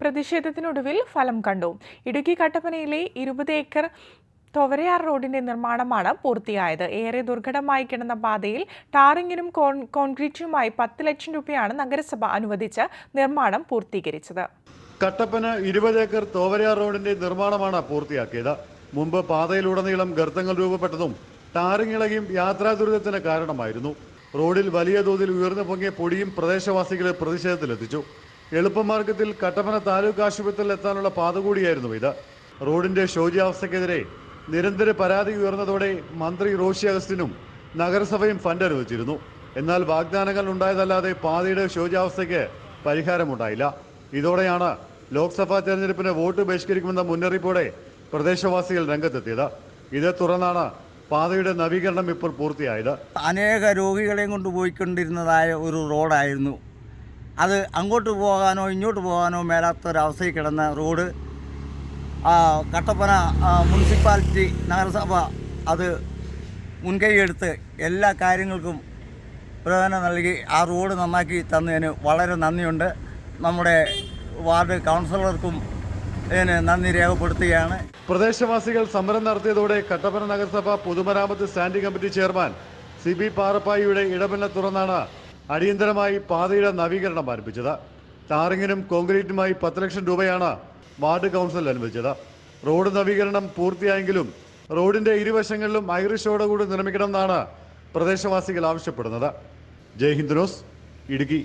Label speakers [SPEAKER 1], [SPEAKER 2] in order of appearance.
[SPEAKER 1] പ്രതിഷേധത്തിനൊടുവിൽ ഫലം കണ്ടു. ഇടുക്കി കട്ടപ്പനയിലെ ഇരുപത് ഏക്കർ തൊവരയാർ റോഡിന്റെ നിർമ്മാണമാണ് പൂർത്തിയായത്. ഏറെ ദുർഘടമായി കിടന്ന പാതയിൽ ടാറിങ്ങിനും കോൺ കോൺക്രീറ്റുമായി പത്ത് ലക്ഷം രൂപയാണ് നഗരസഭ അനുവദിച്ച് നിർമ്മാണം പൂർത്തീകരിച്ചത്.
[SPEAKER 2] കട്ടപ്പന ഇരുപത് ഏക്കർ തോവരയാർ റോഡിന്റെ നിർമ്മാണമാണ് പൂർത്തിയാക്കിയത്. മുമ്പ് പാതയിലുടനീളം ഗർത്തങ്ങൾ രൂപപ്പെട്ടതും ടാറിങ് ഇളകിയും യാത്രാ ദുരിതത്തിന് കാരണമായിരുന്നു. റോഡിൽ വലിയ തോതിൽ ഉയർന്നു പൊങ്ങിയ പൊടിയും പ്രദേശവാസികളെ പ്രതിഷേധത്തിലെത്തിച്ചു. എളുപ്പമാർഗത്തിൽ കട്ടപ്പന താലൂക്ക് ആശുപത്രിയിൽ എത്താനുള്ള പാത കൂടിയായിരുന്നു ഇത്. റോഡിന്റെ ശോചാവസ്ഥക്കെതിരെ നിരന്തര പരാതി ഉയർന്നതോടെ മന്ത്രി റോഷി അഗസ്റ്റിനും നഗരസഭയും ഫണ്ട് അനുവദിച്ചിരുന്നു. എന്നാൽ വാഗ്ദാനങ്ങൾ ഉണ്ടായതല്ലാതെ പാതയുടെ ശോചാവസ്ഥയ്ക്ക് പരിഹാരമുണ്ടായില്ല. ഇതോടെയാണ് ലോക്സഭാ തെരഞ്ഞെടുപ്പിന് വോട്ട് ബഹിഷ്കരിക്കുമെന്ന മുന്നറിയിപ്പോടെ പ്രദേശവാസികൾ രംഗത്തെത്തിയത്. ഇതേ തുടർന്നാണ് പാതയുടെ നവീകരണം ഇപ്പോൾ പൂർത്തിയായത്.
[SPEAKER 3] അനേക രോഗികളെയും കൊണ്ട് പോയിക്കൊണ്ടിരുന്നതായ ഒരു റോഡായിരുന്നു അത് അങ്ങോട്ട് പോകാനോ ഇങ്ങോട്ട് പോകാനോ മേലാത്തൊരവസ്ഥയിൽ കിടന്ന റോഡ് കട്ടപ്പന മുനിസിപ്പാലിറ്റി നഗരസഭ അത് മുൻകൈയെടുത്ത് എല്ലാ കാര്യങ്ങൾക്കും പ്രചോദനം നൽകി ആ റോഡ് നന്നാക്കി തന്നതിന് വളരെ നന്ദിയുണ്ട്. നമ്മുടെ വാർഡ് കൗൺസിലർക്കും ഇതിന് നന്ദി രേഖപ്പെടുത്തുകയാണ്.
[SPEAKER 2] പ്രദേശവാസികൾ സമരം നടത്തിയതോടെ കട്ടപ്പന നഗരസഭ പൊതുമരാമത്ത് standing committee chairman C B പാറപ്പായിയുടെ ഇടപെടൽ തുടർന്നാണ് അടിയന്തരമായി പാതയുടെ നവീകരണം ആരംഭിച്ചത്. ടാറിങ്ങിനും കോൺക്രീറ്റിനുമായി പത്ത് ലക്ഷം രൂപയാണ് വാർഡ് കൗൺസിൽ അനുവദിച്ചത്. റോഡ് നവീകരണം പൂർത്തിയായെങ്കിലും റോഡിന്റെ ഇരുവശങ്ങളിലും ഐറിഷോടെ കൂടി നിർമ്മിക്കണമെന്നാണ് പ്രദേശവാസികൾ ആവശ്യപ്പെടുന്നത്. ജയ് ഹിന്ദ് ന്യൂസ് ഇടുക്കി.